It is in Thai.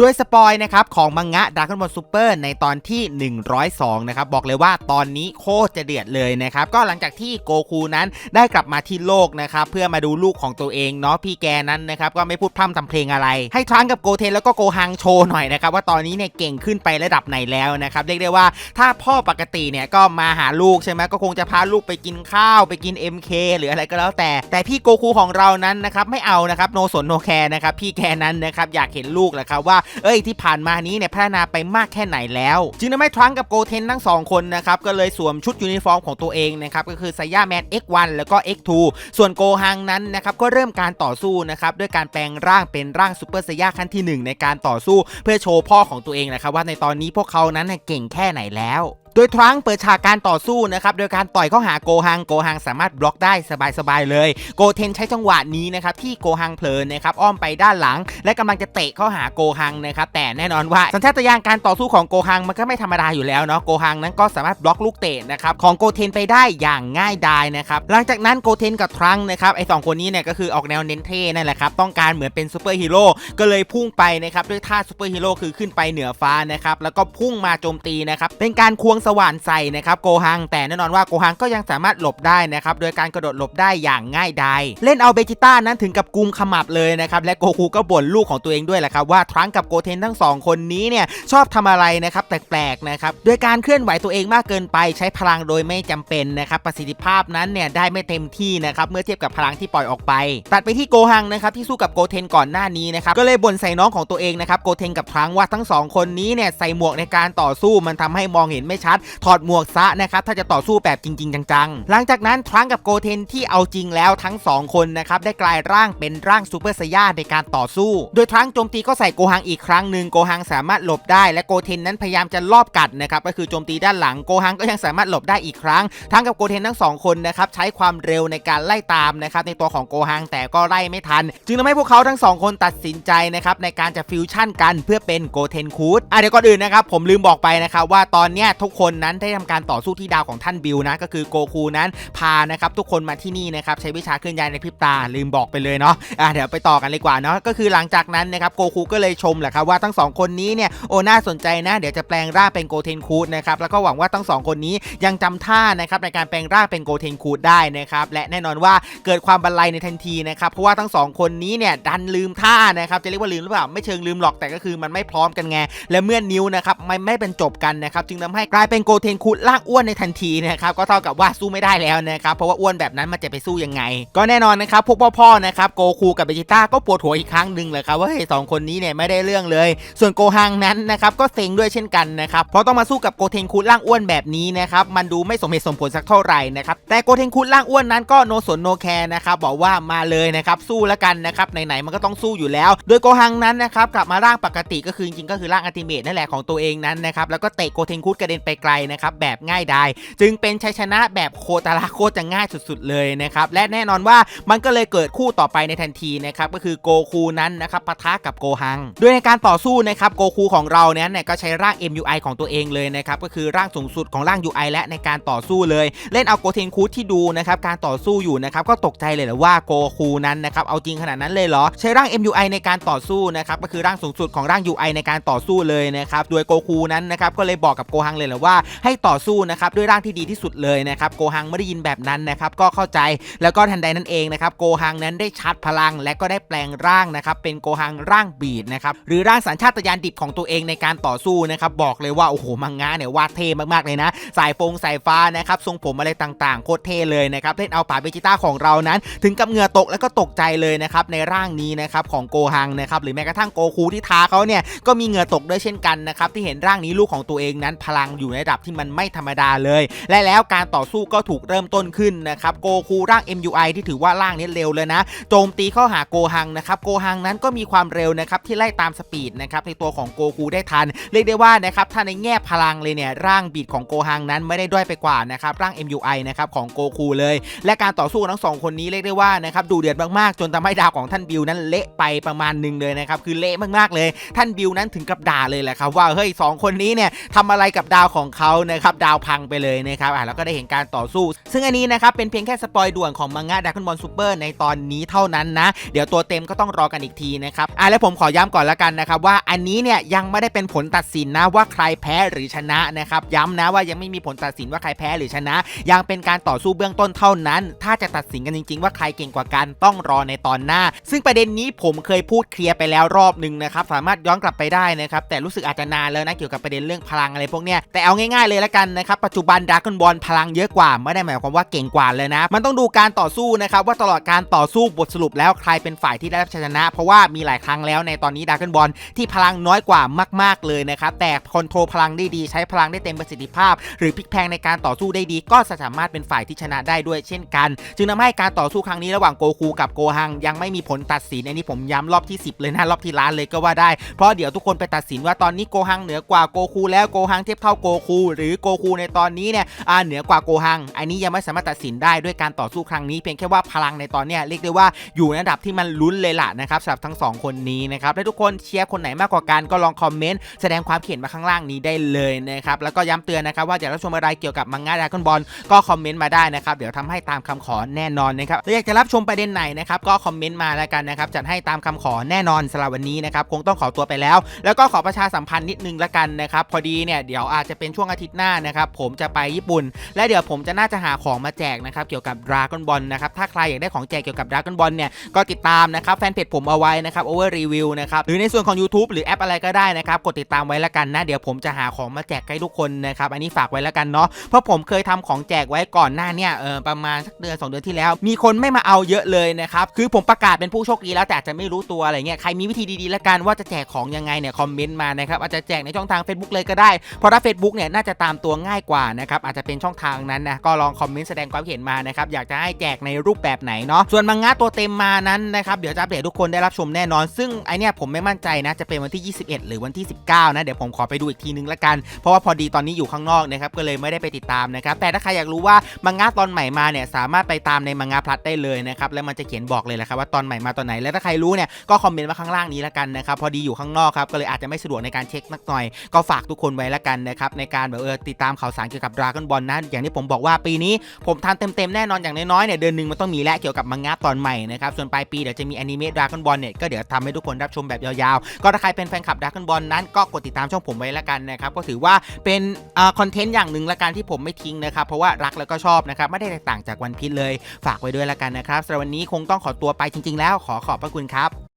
ด้วยสปอยนะครับของมังงะด r a ก้อนบอลซูเปอร์ในตอนที่ 102 นะครับ บอกเลยว่าตอนนี้โคตรจะเดือดเลยนะครับ ก็หลังจากที่โกคูนั้นได้กลับมาที่โลกนะครับ เพื่อมาดูลูกของตัวเองเนาะพี่แกนั้นนะครับก็ไม่พูดพร่ำทำเพลงอะไร ให้ทรังกับโกเทนแล้วก็โกฮังโชว์หน่อยนะครับว่าตอนนี้เนี่ยเก่งขึ้นไประดับไหนแล้วนะครับเรียกได้ว่าถ้าพ่อปกติเนี่ยก็มาหาลูกใช่ไหมก็คงจะพาลูกไปกินข้าวไปกิน MK หรืออะไรก็แล้วแต่ แต่พี่โกคูของเรานั้นนะครับไม่เอานะครับโนสนโนแคร์นะครับพี่แกนั้นนะครับอยากเห็นลูกแหละครับว่าเอ้ยที่ผ่านมานี้เนี่ยพัฒนาไปมากแค่ไหนแล้ว จึงทำให้ทรังกับโกเทนทั้งสองคนนะครับก็เลยสวมชุดยูนิฟอร์มของตัวเองนะครับก็คือไซย่าแมน X1 แล้วก็ X2 ส่วนโกฮังนั้นนะครับก็เริ่มการต่อสู้นะครับด้วยการแปลงร่างเป็นร่างซูเปอร์ไซย่าขั้นที่หนึ่งในการต่อสู้ เพื่อโชว์พ่อของตัวเองนะครับว่าในตอนนี้พวกเขานั้นเก่งแค่ไหนแล้ว โดยทรังเปิดฉากการต่อสู้นะครับโดยการต่อยเข้าหาโกฮังโกฮังสามารถบล็อกได้สบายๆเลย โกเทนใช้จังหวะนี้นะครับที่โกฮังเพลินนะครับอ้อมไปด้านหลัง และกำลังจะเตะเข้าหาโกฮังนะครับแต่แน่นอนว่าสัญชาตญาณการต่อสู้ของโกฮังมันก็ไม่ธรรมดาอยู่แล้วเนาะโกฮังนั้นก็สามารถบล็อกลูกเตะนะครับของโกเทนไปได้อย่างง่ายดายนะครับหลังจากนั้นโกเทนกับทรังนะครับไอสองคนนี้เนี่ยก็คือออกแนวเน้นเท่นั่นแหละครับต้องการเหมือนเป็นซูเปอร์ฮีโร่ก็เลยพุ่งไปนะครับด้วยท่าซูเปอร์ฮีโร่คือขึ้นไปเหนือฟ้านะครับแล้วก็พุ่งมาโจมตีนะครับเป็นการควงสว่านใส่นะครับโกฮัง แต่แน่นอนว่าโกฮังก็ยังสามารถหลบได้นะครับโดยการกระโดดหลบได้อย่างง่ายดายเล่นเอาเบจิต้านั้นถึงกับกุมขมับเลยนะครับและโกคูก็บ่นลูกของตัวเองด้วยแหละครับว่าทรังกับโกเทนทั้งสองคนนี้เนี่ยชอบทำอะไรนะครับแปลกๆนะครับโดยการเคลื่อนไหวตัวเองมากเกินไปใช้พลังโดยไม่จำเป็นนะครับประสิทธิภาพนั้นเนี่ยได้ไม่เต็มที่นะครับเมื่อเทียบกับพลังที่ปล่อยออกไป ตัดไปที่โกฮังนะครับที่สู้กับโกเทนก่อนหน้านี้นะครับก็เลยบ่นใส่น้องของตัวเองนะครับโกเทนกับทรังว่าทั้งสองคนนี้เนี่ยใส่หมวกในการต่อสู้มันทำให้มองเห็นไม่ชัดถอดหมวกซะนะครับถ้าจะต่อสู้แบบจริง ๆ จังๆ หลังจากนั้นทรังกับโกเทนที่เอาจริงแล้วทั้ง 2 คนนะครับได้กลายร่างเป็นร่างซูเปอร์ไซย่าในการต่อสู้ โดยทรังโจมตีก็ใส่โกฮังอีกครั้งหนึ่งโกฮังสามารถหลบได้และโกเทนนั้นพยายามจะลอบกัดนะครับก็คือโจมตีด้านหลังโกฮังก็ยังสามารถหลบได้อีกครั้งทั้งกับโกเทนทั้งสองคนนะครับใช้ความเร็วในการไล่ตามนะครับในตัวของโกฮังแต่ก็ไล่ไม่ทัน จึงทำให้พวกเขาทั้งสองคนตัดสินใจนะครับในการจะฟิวชั่นกันเพื่อเป็นโกเทนคูดอะเดี๋ยวก่อนอื่นนะครับผมลืมบอกไปนะครับว่าตอนเนี้ยทุกคนนั้นได้ทำการต่อสู้ที่ดาวของท่านบิลนะก็คือโกคูนั้นพานะครับทุกคนมาที่นี่นะครับใช้วิชาเคลื่อนย้ายในพริบตาลืมบอกไปเลยเนาะอะเดี๋ยวไปต่อกันเลยกว่าเนาะก็คือหลังจากนั้นนะครับโกคูก็เลยชมแหละครับว่าทั้งสองคนนี้เนี่ยโอ้น่าสนใจนะ เดี๋ยวจะแปลงร่างเป็นโกเทนคูดนะครับแล้วก็หวังว่าทั้งสองคนนี้ยังจำท่านะครับในการแปลงร่างเป็นโกเทนคูดได้นะครับและแน่นอนว่าเกิดความบันไลในทันทีนะครับเพราะว่าทั้งสองคนนี้เนี่ยดันลืมท่านะครับจะเรียกว่าลืมหรือเปล่าไม่เชิงลืมหรอกแต่ก็คือมันไม่พร้อมกันไงและเมื่อนิ้วนะครับไม่ไม่เป็นจบกันนะครับจึงทำให้กลายเป็นโกเทนคูดลากอ้วนในทันทีนะครับก็เท่ากับว่าสู้ไม่ได้แล้วนะครับเพราะว่าอ้วนแบบนั้นมันจะไปสู้ยังไง ก็แน่นอนนะครับพวกพ่อๆนะครับโกคูกับเบจิต้าก็ปวดหัวอีกครั้งหนึ่งเลยครับว่าเฮ้ยสองคนนี้เนี่ยไม่ได้เรื่องเลย ส่วนโกฮังนั้นนะครับก็เซ็งด้วยเช่นกันนะครับเพราะต้องมาสู้กับโกเทนคูดล่างอ้วนแบบนี้นะครับมันดูไม่สมเหตุสมผลสักเท่าไหร่นะครับแต่โกเทนคูดล่างอ้วนนั้นก็โนสนโนแคร์นะครับบอกว่ามาเลยนะครับสู้แล้วกันนะครับไหนๆมันก็ต้องสู้อยู่แล้ว โดยโกฮังนั้นนะครับกลับมาร่างปกติก็คือจริงๆก็คือร่างอัลติเมทนั่นแหละของตัวเองนั้นนะครับแล้วก็เตะโกเทนคูดกระเด็นไปไกลนะครับแบบง่ายดายจึงเป็นชัยชนะแบบโคตรละโคตรจะง่ายสุดๆเลยนะครับและแน่นอนว่ามันก็เลยเกิดคู่ต่อไปในทันทีนะครับก็คือโกคูนั้นนะครับปะทะกับโกฮัง โดยในการต่อสู้นะครับโกคูของเราเนี่ยเนี่ยก็ใช้ร่าง MUI ของตัวเองเลยนะครับก็คือร่างสูงสุดของร่าง UI และในการต่อสู้เลย เล่นเอาโกเทนคูที่ดูนะครับการต่อสู้อยู่นะครับก็ตกใจเลยแหละว่าโกคูนั้นนะครับเอาจริงขนาดนั้นเลยเหรอ ใช้ร่าง MUI ในการต่อสู้นะครับก็คือร่างสูงสุดของร่าง UI ในการต่อสู้เลยนะครับโดยโกคูนั้นนะครับก็เลยบอกกับโกฮังเลยแหละว่าให้ต่อสู้นะครับด้วยร่างที่ดีที่สุดเลยนะครับโกฮังไม่ได้ยินแบบนั้นนะครับก็เข้าใจแล้วก็ทันใดนั้นเองนะครับโกฮังนั้นได้ชาร์จพลัง และก็ได้แปลงร่างนะครับเป็นโกฮังร่างบีดนะครับหรือร่างสัญชาตญาณดิบของตัวเองในการต่อสู้นะครับบอกเลยว่าโอ้โหมังงะเนี่ยวาดเท่มากๆเลยนะ สายฟงสายฟ้านะครับทรงผมอะไรต่างๆโคตรเท่เลยนะครับเล่นเอาป่าเบจิต้าของเรานั้น ถึงกับเหงื่อตกแล้วก็ตกใจเลยนะครับในร่างนี้นะครับของโกฮังนะครับหรือแม้กระทั่งโกคูที่ทาเขาเนี่ยก็มีเหงื่อตกด้วยเช่นกันนะครับที่เห็นร่างนี้ลูกของตัวเองนั้นพลังอยู่ในระดับที่มันไม่ธรรมดาเลย และแล้วการต่อสู้ก็ถูกเริ่มต้นขึ้นนะครับโกคูร่าง MUI ที่ถือว่าร่างนี้เร็วเลยนะโจมตีเข้าหาโกฮังนะครับโกฮังนั้นก็มีความเร็วนะครับที่ไล่ตามสปีดนะครับในตัวของโกคูได้ทันเรียกได้ว่านะครับถ้าในแง่พลังเลยเนี่ยร่างบีดของโกฮังนั้นไม่ได้ด้อยไปกว่านะครับร่าง MUI นะครับของโกคูเลย และการต่อสู้ทั้งสองคนนี้เรียกได้ว่านะครับดูเดือดมากๆ จนทำให้ดาวของท่านบิวนั้นเละไปประมาณหนึ่งเลยนะครับคือเละมากๆเลย ท่านบิวนั้นถึงกับด่าเลยแหละครับว่าเฮ้ยสองคนนี้เนี่ยทำอะไรกับดาวของของเขานะครับดาวพังไปเลยนะครับอะแล้วก็ได้เห็นการต่อสู้ ซึ่งอันนี้นะครับเป็นเพียงแค่สปอยด่วนของมังงะด a ก o n บอลซูเปอร์ในตอนนี้เท่านั้นนะ เดี๋ยวตัวเต็มก็ต้องรอกันอีกทีนะครับอะแล้วผมขอย้ำก่อนละกันนะครับว่าอันนี้เนี่ยยังไม่ได้เป็นผลตัดสินนะว่าใครแพ้หรือชนะนะครับย้ำนะว่ายังไม่มีผลตัดสินว่าใครแพ้หรือชนะ ยังเป็นการต่อสู้เบื้องต้นเท่านั้น ถ้าจะตัดสินกันจริง ๆ ว่าใครเก่งกว่ากันต้องรอในตอนหน้า ซึ่งประเด็นนี้ผมเคยพูดเคลียร์ไปแล้วรอบหนึ่งนะครับสามารถย้อนกลับไปได้นะครับแต่รู้สึกอาจจะนานแล้วนะเกี่ยวกับประเด็นเรื่องพลังอะไรพวกเนี้ยแต่เอาง่ายๆเลยละกันนะครับปัจจุบันด a ก o n บอลพลังเยอะกว่าไม่ได้หมายความว่าเก่งกว่าเลยนะ มันต้องดูการต่อสู้นะครับว่าตลอดการต่อสู้บทสรุปแล้วใครเป็นฝ่ายที่ได้รับชัยชนะ เพราะว่ามีหลายครั้งแล้วในตอนนี้ด a ก o n บอลที่พลังน้อยกว่ามาก ๆเลยนะครับแต่คอนโทรลพลังได้ดีใช้พลังได้เต็มประสิทธิภาพ หรือพลิกแพลงในการต่อสู้ได้ดี ก็สามารถเป็นฝ่ายที่ชนะได้ด้วยเช่นกัน จึงทำให้การต่อสู้ครั้งนี้ระหว่างโกคูกับโกฮังยังไม่มีผลตัดสินอันนี้ผมย้ำรอบที่ 10 เลยนะรอบที่ล้านเลยก็ว่าได้เพราะเดี๋ยวทุกคนไปตัดสินว่าตอนนี้โกฮังเหนือกว่าโกคูแล้วโกฮังเทียบเท่าโกคูหรือโกคูในตอนนี้เนี่ยเหนือกว่าโกฮัง อันนี้ยังไม่สามารถตัดสินได้ด้วยการต่อสู้ครั้งนี้เพียงแค่ว่าพลังในตอนเนี้ยเรียกได้ว่าอยู่ในระดับที่มันลุ้นเลยล่ะนะครับสำหรับทั้งสองคนนี้นะครับและทุกคนเชียร์คนไหนมากกว่ากันก็ลองคอมเมนต์แสดงความเห็นมาข้างล่างนี้ได้เลยนะครับแล้วก็ย้ำเตือนนะครับว่าอยากรับชมอะไรเกี่ยวกับมังงะดากอนบอลก็คอมเมนต์มาได้นะครับเดี๋ยวทำให้ตามคำขอแน่นอนนะครับแล้วอยากจะรับชมประเด็นไหนนะครับก็คอมเมนต์มาแล้วกันนะครับจัดให้ตามคำขอแน่นอนสำหรับวันนี้นะครับคงต้องขอตัวไปแล้ว แล้วก็ขอประชาสัมพันธ์นิดนึงละกันนะครับพอดีเนี่ยเดี๋ยวอาจจะเป็นช่วงอาทิตย์หน้านะครับผมจะไปญี่ปุ่น และเดี๋ยวผมจะน่าจะหาของมาแจกนะครับเกี่ยวกับดราก้อนบอลนะครับถ้าใครอยากได้ของแจกเกี่ยวกับดราก้อนบอลเนี่ยก็ติดตามนะครับแฟนเพจผมเอาไว้นะครับ over review นะครับหรือในส่วนของ YouTube หรือแอปอะไรก็ได้นะครับกดติดตามไว้ละกันนะเดี๋ยวผมจะหาของมาแจกให้ทุกคนนะครับอันนี้ฝากไว้ละกันเนาะเพราะผมเคยทำของแจกไว้ก่อนหน้าเนี่ยเออประมาณสักเดือนสองเดือนที่แล้ว มีคนไม่มาเอาเยอะเลยนะครับคือผมประกาศเป็นผู้โชคดีแล้วแต่จจะไม่รู้ตัวอะไรเงี้ยใครมีวิธีดีๆละกันว่าจะแจกของยังไงเนี่ยคอมเมนต์มานะครับอาจจะแจกในช่องทาง Facebook เลยก็ได้เพราะถ้า Facebook เนี่ยน่าจะตามตัวง่ายกว่านะครับอาจจะเป็นช่องทางนั้นนะก็ลองคอมเมนต์แสดงความเห็นมานะครับอยากจะให้แจกในรูปแบบไหนเนาะส่วนมังงะตัวเต็มมานั้นนะครับเดี๋ยวจะอัปเดตทุกคนได้รับชมแน่นอน ซึ่งไอเนี่ยผมไม่มั่นใจนะจะเป็นวันที่ 21 หรือวันที่ 19 นะเดี๋ยวผมขอไปดูอีกทีนึงละกัน เพราะว่าพอดีตอนนี้อยู่ข้างนอกนะครับก็เลยไม่ได้ไปติดตามนะครับแต่ถ้าใครอยากรู้ว่ามังงะตอนใหม่มาเนี่ยสามารถไปตามในมังงะพลัดได้เลยนะครับแล้วมันจะเขียนบอกเลยแหละครับว่าตอนใหม่มาตอนไหนแล้วถ้าใครรู้เนี่ยก็คอมเมนต์มาข้างล่างนี้ละกันนะครับพอดีอยู่ข้างนอกครับก็เลยอาจจะไม่สะดวกในการเช็คนักหน่อย ก็ฝากทุกคนไว้ละกันนะครับในการแบบเออติดตามข่าวสารเกี่ยวกับดราก้อนบอลนะ อย่างที่ผมบอกว่าปีนี้ผมทำเต็มๆแน่นอนอย่างน้อยๆเนี่ยเดือนหนึ่งมันต้องมีและเกี่ยวกับมังงะตอนใหม่นะครับส่วนปลายปีเดี๋ยวจะมีแอนิเมะดราก้อนบอลเนี่ยก็เดี๋ยวทำให้ทุกคนรับชมแบบยาวๆ ก็ถ้าใครเป็นแฟนคลับดราก้อนบอลนั้นก็กดติดตามช่องผมไว้ละกันนะครับก็ถือว่าเป็นคอนเทนต์อย่างหนึ่งละกันที่ผมไม่ทิ้งนะครับเพราะว่ารักแล้วก็ชอบนะครับไม่ได้แตกต่างจากวันพีชเลย ฝากไว้ด้วยละกันนะครับสำหรับวันนี้คงต้องขอตัวไปจริง ๆ แล้วขอขอบพระคุณครับ